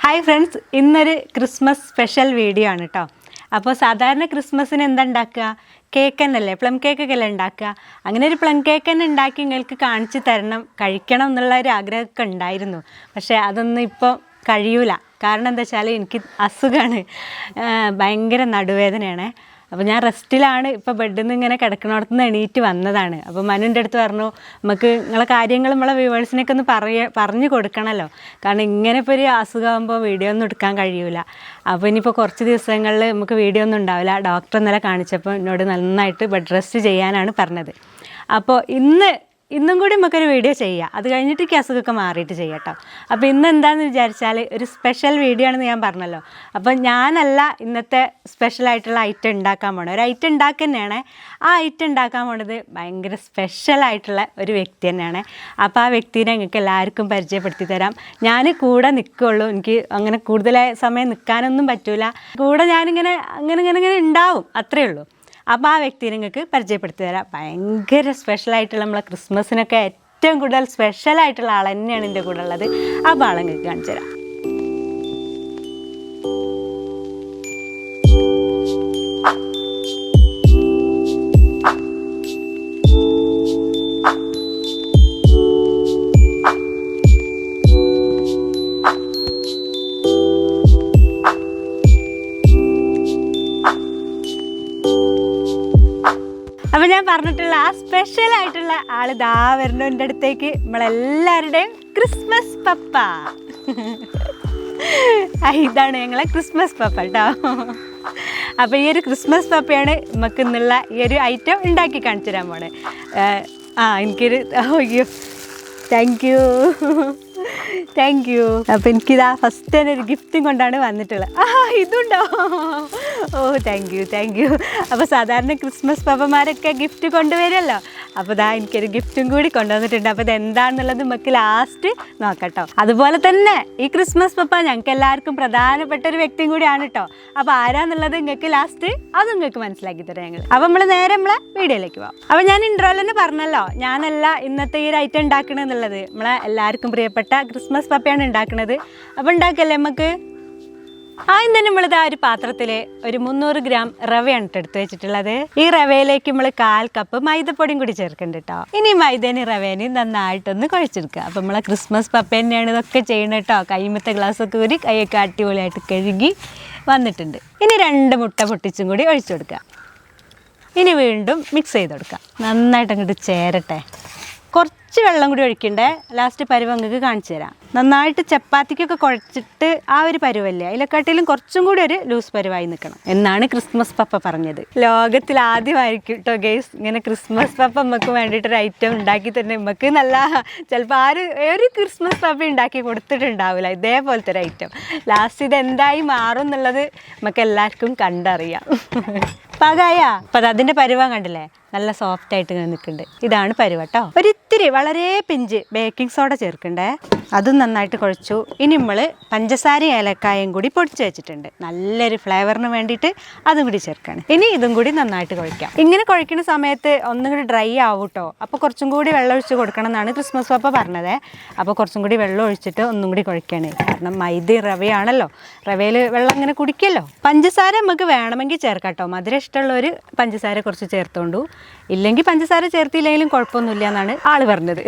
Hi friends ഇന്നൊരു Christmas special video ആണ് കേട്ടോ അപ്പോൾ സാധാരണ ക്രിസ്മസിന് എന്താ ഉണ്ടാക്കുക കേക്ക് തന്നെയല്ലേ പ്ലം കേക്കൊക്കെ അല്ലേ ഉണ്ടാക്കുക അങ്ങനെ ഒരു പ്ലം കേക്ക് തന്നെ ഉണ്ടാക്കി നിങ്ങൾക്ക് കാണിച്ചു തരണം കഴിക്കണം എന്നുള്ള ഒരു ആഗ്രഹമൊക്കെ ഉണ്ടായിരുന്നു പക്ഷേ അതൊന്നും ഇപ്പോൾ കഴിയൂല. കാരണം എന്താ വെച്ചാൽ എനിക്ക് അസുഖമാണ് ഭയങ്കര നടുവേദനയാണ്. അപ്പോൾ ഞാൻ റെസ്റ്റിലാണ് ഇപ്പോൾ ബെഡിൽ നിന്ന് ഇങ്ങനെ കിടക്കണോടത്ത് നിന്ന് എണീറ്റ് വന്നതാണ്. അപ്പോൾ മനുവിന്റെ അടുത്ത് പറഞ്ഞു നമുക്ക് നിങ്ങളെ കാര്യങ്ങൾ നമ്മളെ വ്യൂവേഴ്സിനൊക്കെ ഒന്ന് പറയ പറഞ്ഞു കൊടുക്കണമല്ലോ കാരണം ഇങ്ങനെ ഇപ്പോൾ ഒരു അസുഖമാകുമ്പോൾ വീഡിയോ ഒന്നും എടുക്കാൻ കഴിയൂല. അപ്പോൾ ഇനിയിപ്പോൾ കുറച്ച് ദിവസങ്ങളിൽ നമുക്ക് വീഡിയോ ഒന്നും ഉണ്ടാവില്ല. ഡോക്ടർ ഇന്നലെ കാണിച്ചപ്പോൾ എന്നോട് നന്നായിട്ട് ബെഡ് റെസ്റ്റ് ചെയ്യാനാണ് പറഞ്ഞത്. അപ്പോൾ ഇന്ന് ഇന്നും കൂടി നമുക്കൊരു വീഡിയോ ചെയ്യാം. അത് കഴിഞ്ഞിട്ട് അസുഖമൊക്കെ മാറിയിട്ട് ചെയ്യാം അപ്പോൾ ഇന്ന് എന്താണെന്ന് വിചാരിച്ചാൽ ഒരു സ്പെഷ്യൽ വീഡിയോ ആണെന്ന് ഞാൻ പറഞ്ഞല്ലോ. അപ്പോൾ ഞാനല്ല ഇന്നത്തെ സ്പെഷ്യൽ ആയിട്ടുള്ള ഐറ്റം ഉണ്ടാക്കാൻ പോണത്. ഒരു ഐറ്റം ഉണ്ടാക്കുക തന്നെയാണ്. ആ ഐറ്റം ഉണ്ടാക്കാൻ പോണത് ഭയങ്കര സ്പെഷ്യൽ ആയിട്ടുള്ള ഒരു വ്യക്തി തന്നെയാണ്. അപ്പോൾ ആ വ്യക്തിനെ നിങ്ങൾക്ക് എല്ലാവർക്കും പരിചയപ്പെടുത്തി തരാം. ഞാൻ കൂടെ നിൽക്കുള്ളൂ എനിക്ക് അങ്ങനെ കൂടുതലായ സമയം നിൽക്കാനൊന്നും പറ്റൂല. കൂടെ ഞാനിങ്ങനെ അങ്ങനെ ഇങ്ങനെ ഇങ്ങനെ ഉണ്ടാവും. അത്രയേ ഉള്ളൂ. അപ്പോൾ ആ വ്യക്തിയെ നിങ്ങൾക്ക് പരിചയപ്പെടുത്തി തരാം. ഭയങ്കര സ്പെഷ്യലായിട്ടുള്ള നമ്മളെ ക്രിസ്മസിനൊക്കെ ഏറ്റവും കൂടുതൽ സ്പെഷ്യലായിട്ടുള്ള ആൾ തന്നെയാണ് എന്റെ കൂടെ ഉള്ളത്. അപ്പോൾ ആളെ നിങ്ങൾക്ക് കാണിച്ചു തരാം. അപ്പോൾ ഞാൻ പറഞ്ഞിട്ടുള്ള ആ സ്പെഷ്യൽ ആയിട്ടുള്ള ആൾ ദാ വരുന്നു എന്റെ അടുത്തേക്ക്. നമ്മളെല്ലാവരുടെയും ക്രിസ്മസ് പപ്പ. ഇതാണ് ഞങ്ങളെ ക്രിസ്മസ് പപ്പ കേട്ടോ അപ്പോൾ ഈ ഒരു ക്രിസ്മസ് പപ്പയാണ് നമുക്ക് ഇന്നുള്ള ഈ ഒരു ഐറ്റം ഉണ്ടാക്കി കാണിച്ചു തരാൻ പോണേ. ആ എനിക്കൊരു അയ്യോ. താങ്ക് യു താങ്ക് യു അപ്പൊ എനിക്കിതാ ഫസ്റ്റ് തന്നെ ഒരു ഗിഫ്റ്റും കൊണ്ടാണ് വന്നിട്ടുള്ളത്. ആ ഇതുണ്ടോ? ഓ താങ്ക് യു താങ്ക് യു അപ്പോൾ സാധാരണ ക്രിസ്മസ് പപ്പമാരൊക്കെ ഗിഫ്റ്റ് കൊണ്ടുവരുമല്ലോ. അപ്പോൾ ഇതാ എനിക്കൊരു ഗിഫ്റ്റും കൂടി കൊണ്ടുവന്നിട്ടുണ്ട്. അപ്പോൾ ഇത് എന്താണെന്നുള്ളത് നമുക്ക് ലാസ്റ്റ് നോക്കട്ടോ. അതുപോലെ തന്നെ ഈ ക്രിസ്മസ് പപ്പ ഞങ്ങൾക്ക് എല്ലാവർക്കും പ്രധാനപ്പെട്ട ഒരു വ്യക്തിയും കൂടിയാണ് കേട്ടോ അപ്പോൾ ആരാന്നുള്ളത് നിങ്ങൾക്ക് ലാസ്റ്റ് അത് നിങ്ങൾക്ക് മനസ്സിലാക്കി തരാം ഞങ്ങൾ. അപ്പോൾ നമ്മൾ നേരെ നമ്മളെ വീഡിയോയിലേക്ക് പോകാം അപ്പോൾ ഞാൻ ഇൻട്രോയിൽ തന്നെ പറഞ്ഞല്ലോ ഞാനല്ല ഇന്നത്തെ ഈ ഒരു ഐറ്റം ഉണ്ടാക്കണമെന്നുള്ളത് നമ്മളെ എല്ലാവർക്കും പ്രിയപ്പെട്ട ക്രിസ്മസ് പപ്പയാണ് ഉണ്ടാക്കുന്നത് അപ്പോൾ ഉണ്ടാക്കല്ലേ നമുക്ക് ആദ്യം തന്നെ നമ്മളിത് ആ ഒരു പാത്രത്തിൽ ഒരു മുന്നൂറ് ഗ്രാം റവയാണ് എടുത്ത് വെച്ചിട്ടുള്ളത്. ഈ റവയിലേക്ക് നമ്മൾ കാൽ കപ്പ് മൈദപ്പൊടിയും കൂടി ചേർക്കുന്നുണ്ട് കേട്ടോ ഇനി മൈദേനെയും റവേനെയും നന്നായിട്ടൊന്ന് കുഴച്ചെടുക്കുക. അപ്പം നമ്മളെ ക്രിസ്മസ് പപ്പ തന്നെയാണ് ഇതൊക്കെ ചെയ്യണം കേട്ടോ കൈമത്തെ ഗ്ലാസ്സൊക്കെ ഊരി കൈയൊക്കെ അടിപൊളിയായിട്ട് കഴുകി വന്നിട്ടുണ്ട്. ഇനി രണ്ട് മുട്ട പൊട്ടിച്ചും കൂടി ഒഴിച്ചു കൊടുക്കുക. ഇനി വീണ്ടും മിക്സ് ചെയ്ത് കൊടുക്കുക. നന്നായിട്ട് അങ്ങോട്ട് ചേരട്ടെ. കുറച്ച് വെള്ളം കൂടി ഒഴിക്കണ്ടേ? ലാസ്റ്റ് പരുവ് അങ്ങക്ക് കാണിച്ചു തരാം. നന്നായിട്ട് ചപ്പാത്തിക്കൊക്കെ കുഴച്ചിട്ട് ആ ഒരു പരുവല്ലേ? അതിലെക്കാട്ടിലും കുറച്ചും കൂടി ഒരു ലൂസ് പരുവായി നിൽക്കണം എന്നാണ് ക്രിസ്മസ് പപ്പ പറഞ്ഞത്. ലോകത്തിൽ ആദ്യമായിരിക്കും കേട്ടോ ഗേസ് ഇങ്ങനെ ക്രിസ്മസ് പപ്പ നമുക്ക് വേണ്ടിയിട്ട് ഒരു ഐറ്റം ഉണ്ടാക്കി തന്നെ നമുക്ക് നല്ല ചിലപ്പോൾ ആര് ഒരു ക്രിസ്മസ് പപ്പ ഉണ്ടാക്കി കൊടുത്തിട്ടുണ്ടാവില്ല. ഇതേപോലത്തെ ഒരു ഐറ്റം ലാസ്റ്റ് ഇത് എന്തായി മാറും എന്നുള്ളത് നമുക്ക് എല്ലാവർക്കും കണ്ടറിയാം. പകയാ. അപ്പം അതിന്റെ പരുവം കണ്ടില്ലേ? നല്ല സോഫ്റ്റ് ആയിട്ട് ഇങ്ങനെ നിൽക്കുന്നുണ്ട്. ഇതാണ് പരുവ കേട്ടോ ഒരിത്തിരി വളരെ പിഞ്ച് ബേക്കിംഗ് സോഡ ചേർക്കണ്ടേ? അതും നന്നായിട്ട് കുഴച്ചു. ഇനി നമ്മൾ പഞ്ചസാരയും ഏലക്കായും കൂടി പൊടിച്ച് വെച്ചിട്ടുണ്ട്. നല്ലൊരു ഫ്ലേവറിന് വേണ്ടിയിട്ട് അതും കൂടി ചേർക്കണം. ഇനി ഇതും കൂടി നന്നായിട്ട് കുഴക്കാം. ഇങ്ങനെ കുഴക്കുന്ന സമയത്ത് ഒന്നും കൂടി ഡ്രൈ ആവൂട്ടോ? അപ്പോൾ കുറച്ചും കൂടി വെള്ളം ഒഴിച്ച് കൊടുക്കണം എന്നാണ് ക്രിസ്മസ് പപ്പ പറഞ്ഞത്. അപ്പോൾ കുറച്ചും കൂടി വെള്ളം ഒഴിച്ചിട്ട് ഒന്നും കൂടി കുഴക്കുകയാണ് കാരണം മൈദ റവയാണല്ലോ. റവയിൽ വെള്ളം അങ്ങനെ കുടിക്കല്ലോ. പഞ്ചസാര നമുക്ക് വേണമെങ്കിൽ ചേർക്കാം കേട്ടോ മധുരം ഇഷ്ടമുള്ളവർ പഞ്ചസാര കുറച്ച് ചേർത്തോണ്ടു. ഇല്ലെങ്കിൽ പഞ്ചസാര ചേർത്തില്ലെങ്കിലും കുഴപ്പമൊന്നുമില്ല എന്നാണ് ആൾ പറഞ്ഞത്.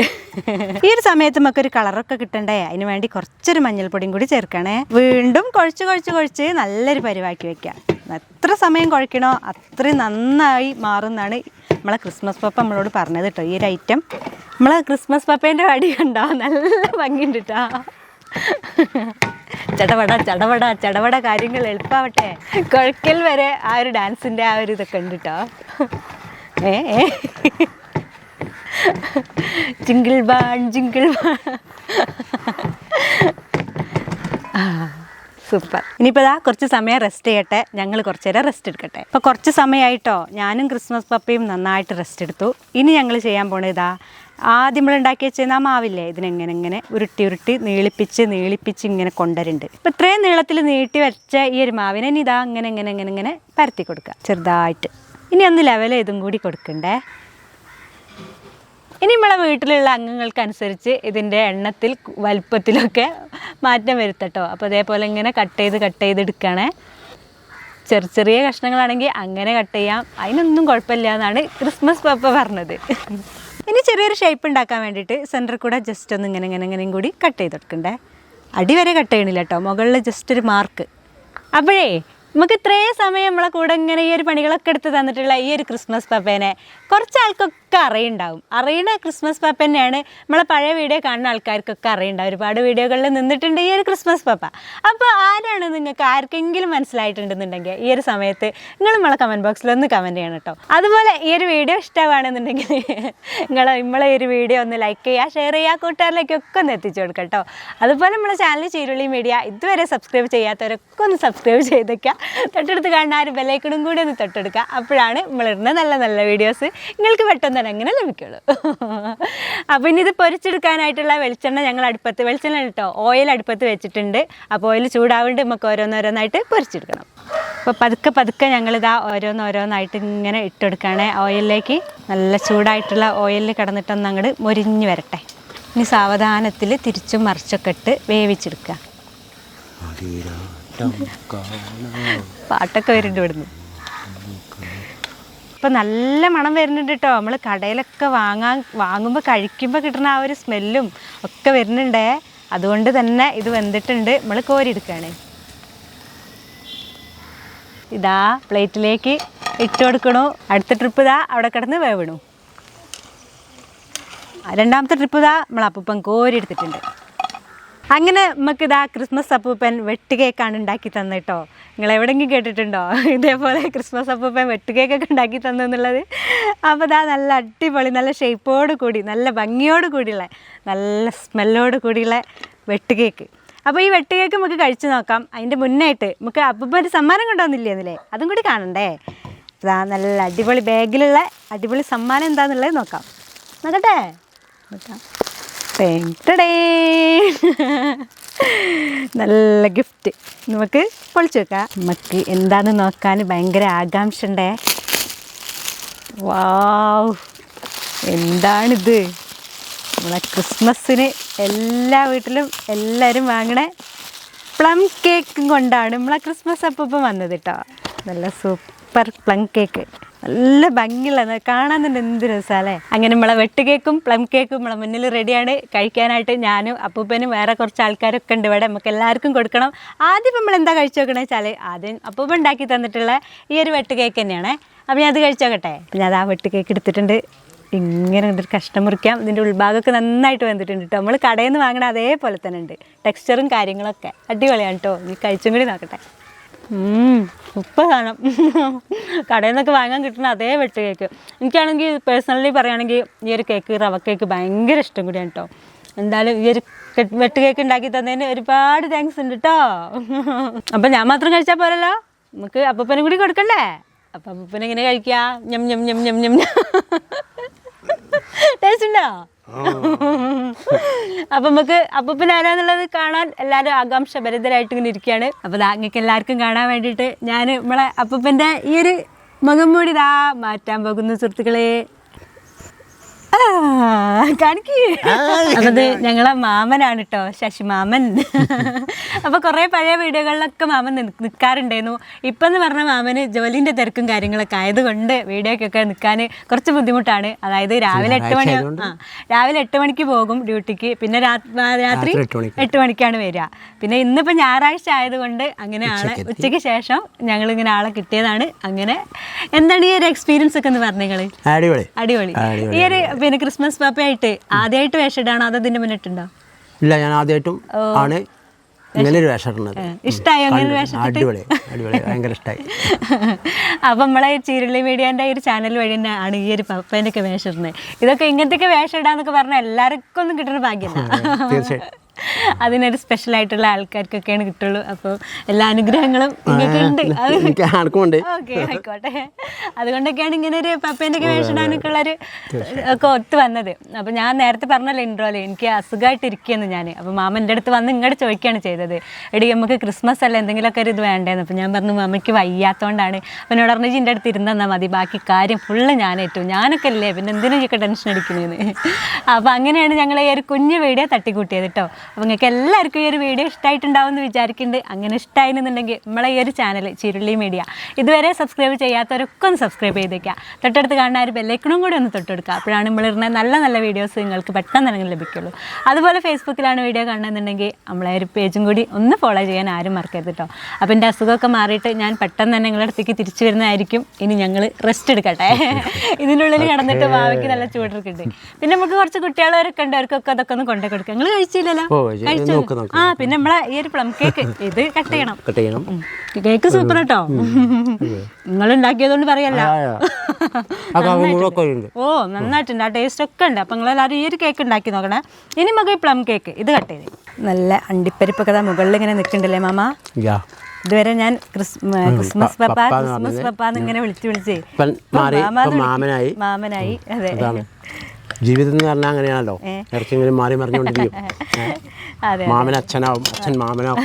ഈ ഒരു സമയത്ത് നമുക്ക് ഒരു കളറൊക്കെ കിട്ടണ്ടേ? അതിന് വേണ്ടി കുറച്ചൊരു മഞ്ഞൾപ്പൊടിയും കൂടി ചേർക്കണേ. വീണ്ടും കുഴച്ച് കുഴച്ച് കുഴച്ച് നല്ലൊരു പരിവാക്കി വെക്കാം. എത്ര സമയം കുഴക്കണോ അത്രയും നന്നായി മാറുന്നാണ് നമ്മളെ ക്രിസ്മസ് പപ്പ നമ്മളോട് പറഞ്ഞത് കേട്ടോ ഈ ഒരു ഐറ്റം. നമ്മളെ ക്രിസ്മസ് പപ്പേന്റെ വടി കണ്ടോ? നല്ല ഭംഗിയുണ്ട് കേട്ടോ ചടവട ചടവട ചടവട കാര്യങ്ങൾ എളുപ്പാവട്ടെ. കുഴക്കൽ വരെ ആ ഒരു ഡാൻസിന്റെ ആ ഒരു ഇതൊക്കെ ഉണ്ട് കേട്ടോ ഏ. Jingle bell jingle bell. Super. ഇനിയിപ്പോൾ ഇതാ കുറച്ച് സമയം റെസ്റ്റ് ചെയ്യട്ടെ. ഞങ്ങൾ കുറച്ച് നേരം റെസ്റ്റ് എടുക്കട്ടെ. ഇപ്പോൾ കുറച്ച് സമയമായിട്ടോ ഞാനും ക്രിസ്മസ് പപ്പയും നന്നായിട്ട് റെസ്റ്റ് എടുത്തു. ഇനി ഞങ്ങൾ ചെയ്യാൻ പോണത് ഇതാ ആദ്യം നമ്മൾ ഉണ്ടാക്കി വെച്ച ആ മാവില്ലേ? ഇതിനെങ്ങനെ ഇങ്ങനെ ഉരുട്ടി ഉരുട്ടി നീളിപ്പിച്ച് നീളിപ്പിച്ച് ഇങ്ങനെ കൊണ്ടുവരുന്നുണ്ട് ഇപ്പം ഇത്രയും നീളത്തിൽ നീട്ടി വെച്ച ഈ ഒരു മാവിനെ ഇനി ഇതാ ഇങ്ങനെ ഇങ്ങനെ ഇങ്ങനെ ഇങ്ങനെ പരത്തി കൊടുക്കുക ചെറുതായിട്ട്. ഇനി ഒന്ന് ലെവൽ ഇതും കൂടി കൊടുക്കണ്ടേ? ഇനി നമ്മളെ വീട്ടിലുള്ള അംഗങ്ങൾക്കനുസരിച്ച് ഇതിന്റെ എണ്ണത്തിൽ വലുപ്പത്തിലൊക്കെ മാറ്റം വരുത്തട്ടോ. അപ്പോൾ അതേപോലെ ഇങ്ങനെ കട്ട് ചെയ്ത് കട്ട് ചെയ്ത് എടുക്കണേ. ചെറിയ ചെറിയ കഷ്ണങ്ങളാണെങ്കിൽ അങ്ങനെ കട്ട് ചെയ്യാം. അതിനൊന്നും കുഴപ്പമില്ല എന്നാണ് ക്രിസ്മസ് പപ്പ പറഞ്ഞത്. ഇനി ചെറിയൊരു ഷേപ്പ് ഉണ്ടാക്കാൻ വേണ്ടിയിട്ട് സെന്ററിൽ കൂടെ ജസ്റ്റ് ഒന്ന് ഇങ്ങനെ ഇങ്ങനെ ഇങ്ങനെയും കൂടി കട്ട് ചെയ്തെടുക്കണ്ടേ അടി വരെ കട്ട് ചെയ്യണില്ല കേട്ടോ മുകളിൽ ജസ്റ്റ് ഒരു മാർക്ക് അപ്പോഴേ നമുക്ക് ഇത്രയും സമയം നമ്മളെ കൂടെ ഇങ്ങനെ ഈ ഒരു പണികളൊക്കെ എടുത്ത് തന്നിട്ടുള്ള ഈ ഒരു ക്രിസ്മസ് പപ്പേനെ കുറച്ച് ആൾക്കൊക്കെ അറിയുണ്ടാവും. അറിയുന്ന ക്രിസ്മസ് പപ്പ തന്നെയാണ് നമ്മളെ പഴയ വീഡിയോ കാണുന്ന ആൾക്കാർക്കൊക്കെ അറിയുണ്ടാവും ഒരുപാട് വീഡിയോകളിൽ നിന്നിട്ടുണ്ട് ഈ ഒരു ക്രിസ്മസ് പപ്പ. അപ്പോൾ ആരാണ് നിങ്ങൾക്ക് ആർക്കെങ്കിലും മനസ്സിലായിട്ടുണ്ടെന്നുണ്ടെങ്കിൽ ഈ ഒരു സമയത്ത് നിങ്ങൾ നമ്മളെ കമന്റ് ബോക്സിൽ ഒന്ന് കമന്റ് ചെയ്യണം കേട്ടോ. അതുപോലെ ഈ ഒരു വീഡിയോ ഇഷ്ടമാണെന്നുണ്ടെങ്കിൽ നിങ്ങൾ നമ്മളെ ഒരു വീഡിയോ ഒന്ന് ലൈക്ക് ചെയ്യുക ഷെയർ ചെയ്യുക കൂട്ടുകാരിലേക്കൊക്കെ ഒന്ന് എത്തിച്ചു കൊടുക്കട്ടോ കേട്ടോ. അതുപോലെ നമ്മളെ ചാനൽ ചീരുള്ളി മീഡിയ ഇതുവരെ സബ്സ്ക്രൈബ് ചെയ്യാത്തവരൊക്കെ ഒന്ന് സബ്സ്ക്രൈബ് ചെയ്തേക്കുക തൊട്ടടുത്ത് കാണുന്ന ആ ഒരു ബെലൈക്കണും കൂടി ഒന്ന് തൊട്ടെടുക്കുക അപ്പോഴാണ് നമ്മളിടുന്ന നല്ല നല്ല വീഡിയോസ് നിങ്ങൾക്ക് പെട്ടെന്ന് തന്നെ അങ്ങനെ ലഭിക്കുള്ളൂ. അപ്പോൾ ഇനി ഇത് പൊരിച്ചെടുക്കാനായിട്ടുള്ള വെളിച്ചെണ്ണ ഞങ്ങൾ അടുപ്പത്ത് വെളിച്ചെണ്ണ കേട്ടോ ഓയിൽ അടുപ്പത്ത് വെച്ചിട്ടുണ്ട്. അപ്പോൾ ഓയിൽ ചൂടാവേണ്ടി നമുക്ക് ഓരോന്നോരോന്നായിട്ട് പൊരിച്ചെടുക്കണം. അപ്പോൾ പതുക്കെ പതുക്കെ ഞങ്ങളിതാ ഓരോന്നോരോന്നായിട്ട് ഇങ്ങനെ ഇട്ടെടുക്കുകയാണേ ഓയിലിലേക്ക് നല്ല ചൂടായിട്ടുള്ള ഓയിലിൽ കിടന്നിട്ടൊന്ന് അങ്ങോട്ട് മൊരിഞ്ഞ് വരട്ടെ. ഇനി സാവധാനത്തിൽ തിരിച്ചും മറിച്ചൊക്കെ ഇട്ട് വേവിച്ചെടുക്കുക. പാട്ടൊക്കെ വരുന്നുണ്ട് ഇവിടുന്ന്. ഇപ്പം നല്ല മണം വരുന്നുണ്ട് കേട്ടോ നമ്മൾ കടയിലൊക്കെ വാങ്ങാൻ വാങ്ങുമ്പോൾ കഴിക്കുമ്പോൾ കിട്ടുന്ന ആ ഒരു സ്മെല്ലും ഒക്കെ വരുന്നുണ്ടേ. അതുകൊണ്ട് തന്നെ ഇത് വെന്തിട്ടുണ്ട്. നമ്മൾ കോരിയെടുക്കുകയാണ് ഇതാ പ്ലേറ്റിലേക്ക് ഇട്ട് കൊടുക്കണു. അടുത്ത ട്രിപ്പ് ഇതാ അവിടെ കിടന്ന് വേവണു. രണ്ടാമത്തെ ട്രിപ്പ് ഇതാ നമ്മൾ അപ്പം കോരി എടുത്തിട്ടുണ്ട് അങ്ങനെ നമുക്ക് ഇതാ ക്രിസ്മസ് അപ്പൂപ്പൻ വെട്ടുകേക്കാണ് ഉണ്ടാക്കി തന്നിട്ടോ നിങ്ങൾ എവിടെയെങ്കിലും കേട്ടിട്ടുണ്ടോ? ഇതേപോലെ ക്രിസ്മസ് അപ്പൂപ്പൻ വെട്ടുകേക്കൊക്കെ ഉണ്ടാക്കി തന്നു എന്നുള്ളത്. അപ്പോൾ ഇതാ നല്ല അടിപൊളി നല്ല ഷേപ്പോട് കൂടി നല്ല ഭംഗിയോട് കൂടിയുള്ള നല്ല സ്മെല്ലോട് കൂടിയുള്ള വെട്ടുകേക്ക്. അപ്പോൾ ഈ വെട്ടുകേക്ക് നമുക്ക് കഴിച്ചു നോക്കാം. അതിന്റെ മുന്നായിട്ട് നമുക്ക് അപ്പൂപ്പൻ ഒരു സമ്മാനം കൊണ്ടുവന്നില്ലേ അതും കൂടി കാണണ്ടേ? ഇതാ നല്ല അടിപൊളി ബാഗിലുള്ള അടിപൊളി സമ്മാനം എന്താണെന്നുള്ളത് നോക്കാം. നോക്കട്ടെ? നോക്കാം. ടേം. നല്ല ഗിഫ്റ്റ് നമുക്ക് പൊളിച്ചു വെക്കാം. നമുക്ക് എന്താന്ന് നോക്കാൻ ഭയങ്കര ആകാംക്ഷ ഉണ്ടേ. വാവ് എന്താണിത്? നമ്മളെ ക്രിസ്മസിന് എല്ലാ വീട്ടിലും എല്ലാവരും വാങ്ങണ പ്ലം കേക്കും കൊണ്ടാണ് നമ്മളെ ക്രിസ്മസ് അപ്പം വന്നത് കേട്ടോ നല്ല സൂപ്പർ പ്ലം കേക്ക്. നല്ല ഭംഗിയുള്ള കാണാൻ തന്നെ എന്ത് രസമല്ലേ അങ്ങനെ നമ്മളെ വെട്ട് കേക്കും പ്ലം കേക്കും നമ്മളെ മുന്നിൽ റെഡിയാണ് കഴിക്കാനായിട്ട് ഞാനും അപ്പൂപ്പനും വേറെ കുറച്ച് ആൾക്കാരൊക്കെ ഉണ്ട് ഇവിടെ. നമുക്ക് എല്ലാവർക്കും കൊടുക്കണം. ആദ്യം നമ്മൾ എന്താ കഴിച്ചു നോക്കണേ വെച്ചാൽ ആദ്യം അപ്പൂപ്പ ഉണ്ടാക്കി തന്നിട്ടുള്ള ഈ ഒരു വെട്ട് കേക്ക് തന്നെയാണ്. അപ്പോൾ ഞാൻ അത് കഴിച്ചു നോക്കട്ടെ. അപ്പം ഞാൻ ആ വെട്ട് കേക്ക് എടുത്തിട്ടുണ്ട്. ഇങ്ങനെ ഒരു കഷ്ണം മുറിക്കാം. ഇതിന്റെ ഉൾഭാഗമൊക്കെ നന്നായിട്ട് വന്നിട്ടുണ്ട് കേട്ടോ നമ്മൾ കടയിൽ നിന്ന് വാങ്ങണ അതേപോലെ തന്നെ ഉണ്ട്. ടെക്സ്ചറും കാര്യങ്ങളൊക്കെ. അടിപൊളിയാണ് കേട്ടോ നീ കഴിച്ചും കൂടി നോക്കട്ടെ. ഉപ്പ് സാധനം കടയിൽ നിന്നൊക്കെ വാങ്ങാൻ കിട്ടുന്ന അതേ വെട്ട് കേക്ക്. എനിക്കാണെങ്കിൽ പേഴ്സണലി പറയുകയാണെങ്കിൽ ഈ ഒരു കേക്ക് റവ കേക്ക് ഭയങ്കര ഇഷ്ടം കൂടിയാണ് കേട്ടോ എന്തായാലും ഈ ഒരു വെട്ട് കേക്ക് ഉണ്ടാക്കി തന്നതിന് ഒരുപാട് താങ്ക്സ് ഉണ്ട് കേട്ടോ അപ്പം ഞാൻ മാത്രം കഴിച്ചാൽ പോരല്ലോ? നമുക്ക് അപ്പൂപ്പനും കൂടി കൊടുക്കണ്ടേ? അപ്പം അപ്പൂപ്പനെ എങ്ങനെ കഴിക്കുക ഞം ഞം ഞം ഞം ഞം. ടേസ്റ്റ് ഉണ്ടോ? അപ്പൊ നമുക്ക് അപ്പൂപ്പൻ ആരാന്നുള്ളത് കാണാൻ എല്ലാവരും ആകാംക്ഷഭരിതരായിട്ട് ഇങ്ങനെ ഇരിക്കുകയാണ്. അപ്പൊ അങ്ങക്ക് എല്ലാവർക്കും കാണാൻ വേണ്ടിയിട്ട് ഞാൻ നമ്മളെ അപ്പൂപ്പന്റെ ഈ ഒരു മുഖം മൂടി മാറ്റാൻ പോകുന്നു സുഹൃത്തുക്കളെ. അപ്പൊ ഞങ്ങളെ മാമനാണ് കേട്ടോ ശശിമാമൻ അപ്പൊ കുറെ പഴയ വീഡിയോകളിലൊക്കെ മാമൻ നിൽക്കാറുണ്ടായിരുന്നു ഇപ്പൊ എന്ന് പറഞ്ഞ മാമന് ജോലിന്റെ തിരക്കും കാര്യങ്ങളൊക്കെ ആയതുകൊണ്ട് വീഡിയോക്കൊക്കെ നിൽക്കാൻ കുറച്ച് ബുദ്ധിമുട്ടാണ്. അതായത് രാവിലെ എട്ട് മണി ആ രാവിലെ എട്ട് മണിക്ക് പോകും ഡ്യൂട്ടിക്ക്. പിന്നെ രാത്രി എട്ട് മണിക്ക്. എട്ട് മണിക്കാണ് വരിക. പിന്നെ ഇന്നിപ്പോ ഞായറാഴ്ച ആയതുകൊണ്ട് അങ്ങനെ ആളെ ഉച്ചയ്ക്ക് ശേഷം ഞങ്ങൾ ഇങ്ങനെ ആളെ കിട്ടിയതാണ്. അങ്ങനെ എന്താണ് ഈ ഒരു എക്സ്പീരിയൻസ് ഒക്കെ എന്ന് പറഞ്ഞു നിങ്ങൾ അടിപൊളി. അടിപൊളി. അടിപൊളി, ഈ ഒരു പിന്നെ ക്രിസ്മസ് പാപ്പയായിട്ട് ആദ്യമായിട്ട് വേഷം അത് ഇതിന്റെ മുന്നിട്ടുണ്ടോ? ഇല്ല ഞാൻ ആദ്യമായിട്ടും ആണ് ഇങ്ങനെ ഒരു വേഷം ഇടുന്നത് ഇഷ്ടായോ അങ്ങനെ ഒരു വേഷം അടിപൊളി അടിപൊളി ഭയങ്കര ഇഷ്ടമായി അപ്പം നമ്മളെ ചീരളി മീഡിയന്റെ ഒരു ചാനൽ വഴി തന്നെ ആണ് ഈ ഒരു പപ്പേന്റെ ഒക്കെ വേഷം ഇടുന്നത് ഇതൊക്കെ ഇങ്ങനത്തെ ഒക്കെ വേഷം ഇടാന്നൊക്കെ പറഞ്ഞാൽ എല്ലാവർക്കും ഒന്നും കിട്ടുന്ന ഭാഗ്യം അതിനൊരു സ്പെഷ്യൽ ആയിട്ടുള്ള ആൾക്കാർക്കൊക്കെയാണ് കിട്ടുള്ളൂ. അപ്പോൾ എല്ലാ അനുഗ്രഹങ്ങളും ആയിക്കോട്ടെ. അതുകൊണ്ടൊക്കെയാണ് ഇങ്ങനെ ഒരു പപ്പേന്റെ ഒക്കെ വേഷിടാനൊക്കെ ഉള്ളൊരു ഒക്കെ ഒത്തു വന്നത്. അപ്പോൾ ഞാൻ നേരത്തെ പറഞ്ഞല്ലോ ഇൻട്രോലേ എനിക്ക് അസുഖമായിട്ട് ഇരിക്കുകയെന്ന് ഞാൻ അപ്പോൾ മാമ എന്റെ അടുത്ത് വന്ന് ഇങ്ങോട്ട് ചോദിക്കുകയാണ് ചെയ്തത്. എടി നമുക്ക് ക്രിസ്മസ് അല്ല എന്തെങ്കിലുമൊക്കെ ഒരു ഇത് വേണ്ടേന്ന്. അപ്പോൾ ഞാൻ പറഞ്ഞു മാമയ്ക്ക് വയ്യാത്തതുകൊണ്ടാണ് അപ്പോൾ എന്നോട് പറഞ്ഞു എന്റെ അടുത്ത് ഇരുന്നാൽ മതി. ബാക്കി കാര്യം ഫുള്ള് ഞാൻ ഏറ്റു. ഞാനൊക്കെ അല്ലേ പിന്നെ എന്തിനാ ഒക്കെ ടെൻഷൻ അടിക്കുന്നതെന്ന് അപ്പോൾ അങ്ങനെയാണ് ഞങ്ങൾ ഈ ഒരു കുഞ്ഞു വീഡിയോ തട്ടിക്കൂട്ടിയത് കേട്ടോ അപ്പോൾ നിങ്ങൾക്ക് എല്ലാവർക്കും ഈ ഒരു വീഡിയോ ഇഷ്ടമായിട്ടുണ്ടാവും എന്ന് വിചാരിക്കുന്നുണ്ട്. അങ്ങനെ ഇഷ്ടമായിരുന്നുണ്ടെങ്കിൽ നമ്മളെ ഈ ഒരു ചാനൽ ചിരുള്ളി മീഡിയ ഇതുവരെ സബ്സ്ക്രൈബ് ചെയ്യാത്തവരൊക്കെ ഒന്ന് സബ്സ്ക്രൈബ് ചെയ്തേക്കുക. തൊട്ടടുത്ത് കാണുന്ന ഒരു ബെല്ലൈക്കണും കൂടി ഒന്ന് തൊട്ടെടുക്കുക. അപ്പോഴാണ് നമ്മളിരുന്ന നല്ല നല്ല വീഡിയോസ് നിങ്ങൾക്ക് പെട്ടെന്ന് തന്നെ ലഭിക്കുള്ളൂ. അതുപോലെ ഫേസ്ബുക്കിലാണ് വീഡിയോ കാണുന്നുണ്ടെങ്കിൽ നമ്മളെ ഒരു പേജും കൂടി ഒന്ന് ഫോളോ ചെയ്യാൻ ആരും മറക്കരുത് കേട്ടോ അപ്പോൾ എന്റെ അസുഖമൊക്കെ മാറിയിട്ട് ഞാൻ പെട്ടെന്ന് തന്നെ നിങ്ങളുടെ അടുത്തേക്ക് തിരിച്ചു വരുന്നതായിരിക്കും. ഇനി ഞങ്ങൾ റെസ്റ്റ് എടുക്കട്ടെ. ഇതിനുള്ളിൽ കിടന്നിട്ട് മാവയ്ക്ക് നല്ല ചൂടൊക്കെ ഉണ്ട്. പിന്നെ നമുക്ക് കുറച്ച് കുട്ടികളവരൊക്കെ ഉണ്ട്. അവർക്കൊക്കെ അതൊക്കെ ഒന്ന് കൊണ്ടു കൊടുക്കുക നിങ്ങൾ കഴിച്ചില്ലല്ലോ? ആ പിന്നെ നമ്മളെ ഈ ഒരു പ്ലം കേക്ക് ഇത് കട്ട് ചെയ്യണം. കട്ട് ചെയ്യണം. കേക്ക് സൂപ്പർ കേട്ടോ നിങ്ങൾ ഉണ്ടാക്കിയതുകൊണ്ട് പറയല്ല. ഓ നന്നായിട്ടുണ്ട്. ആ ടേസ്റ്റ് ഒക്കെ ഉണ്ട്. അപ്പൊ നിങ്ങളെല്ലാവരും ഈ ഒരു കേക്ക് ഉണ്ടാക്കി നോക്കണേ. ഇനി മകൾ ഈ പ്ലം കേക്ക് ഇത് കട്ട് ചെയ്ത് നല്ല അണ്ടിപ്പരിപ്പ് കഥ മുകളിൽ ഇങ്ങനെ നിൽക്കണ്ടല്ലേ മാമ? യാ. ഇതുവരെ ഞാൻ ക്രിസ്മസ് പപ്പ ക്രിസ്മസ്. പപ്പ എന്നിങ്ങനെ വിളിച്ച് വിളിച്ചേ. മാമനായി. മാമനായി. അതെ. ജീവിതം എന്ന് പറഞ്ഞാൽ അങ്ങനെയാണല്ലോ. ഇടയ്ക്കിങ്ങനെ മാറി മറിഞ്ഞുകൊണ്ടിരിക്കും. മാമൻ അച്ഛനാവും അച്ഛൻ മാമനാവും.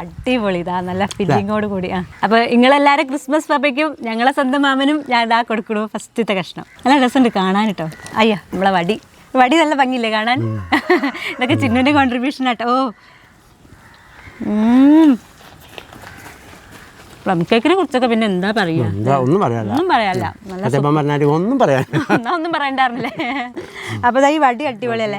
അടിപൊളി. ഇതാ നല്ല ഫില്ലിങ്ങോട് കൂടിയാ അപ്പൊ നിങ്ങളെല്ലാരും ക്രിസ്മസ് പപ്പയ്ക്കും ഞങ്ങളെ സ്വന്തം മാമനും ഞാൻ ഇതാ കൊടുക്കണു ഫസ്റ്റത്തെ കഷ്ണം. നല്ല രസമുണ്ട് കാണാൻ കേട്ടോ. അയ്യോ നമ്മളെ വടി. വടി നല്ല ഭംഗിയില്ലേ കാണാൻ? ഇതൊക്കെ ചിന്നുവിന്റെ കോൺട്രിബ്യൂഷൻ ആട്ടോ. പ്ലം കേക്കിനെ കുറിച്ചൊക്കെ പിന്നെ എന്താ പറയുക ഒന്നും പറയാല്ല ഒന്നും പറയാല്ല നല്ല സത്യം പറഞ്ഞാൽ ഒന്നും പറയാ എന്നാ ഒന്നും പറയണ്ടായിരുന്നില്ലേ അപ്പൊ ദാ ഈ വടി അടിപൊളിയല്ലേ?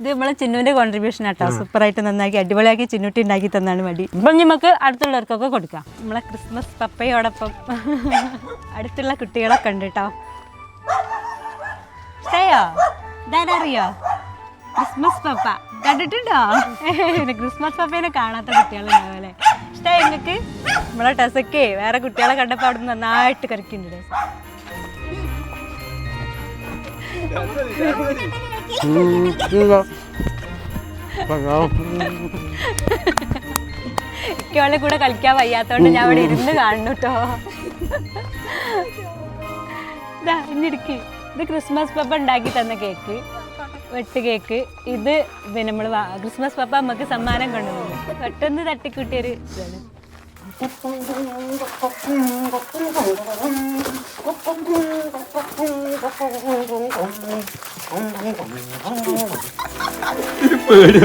ഇത് നമ്മളെ ചിന്നുവിന്റെ കോൺട്രിബ്യൂഷൻ ആട്ടോ. സൂപ്പറായിട്ട് നന്നാക്കി അടിപൊളിയാക്കി ചിന്നുട്ടി ഉണ്ടാക്കി തന്നാണ് മടി ഇപ്പൊ നമുക്ക് അടുത്തുള്ളവർക്കൊക്കെ കൊടുക്കാം. നമ്മളെ ക്രിസ്മസ് പപ്പയോടൊപ്പം. അടുത്തുള്ള കുട്ടികളൊക്കെ ഉണ്ട് കേട്ടോ ഇഷ്ടയോ ഇതാരറിയോ ക്രിസ്മസ് പപ്പ. കണ്ടിട്ടുണ്ടോ? ക്രിസ്മസ് പപ്പേനെ കാണാത്ത കുട്ടികളുണ്ടാവും അല്ലേ? ഇഷ്ടമായി നിങ്ങൾക്ക്? നമ്മളെ ടെസക്കേ വേറെ കുട്ടികളെ കണ്ടപ്പോൾ അവിടെ നന്നായിട്ട് കറിക്കുന്നുണ്ട് ഇക്കോളെ. കൂടെ കളിക്കാൻ വയ്യാത്തോണ്ട് ഞാൻ അവിടെ ഇരുന്ന് കാണുന്നു കേട്ടോ ഇതാ ഇഞ്ഞിടുക്ക് ഇത് ക്രിസ്മസ് പപ്പ ഉണ്ടാക്കി തന്ന കേക്ക്. വെട്ട് കേക്ക്. ഇത് പിന്നെ നമ്മൾ ക്രിസ്മസ് പപ്പ നമുക്ക് സമ്മാനം കൊണ്ടുവന്നു. പെട്ടെന്ന് തട്ടിക്കൂട്ടിയൊരു ഇതാണ്. പേടി.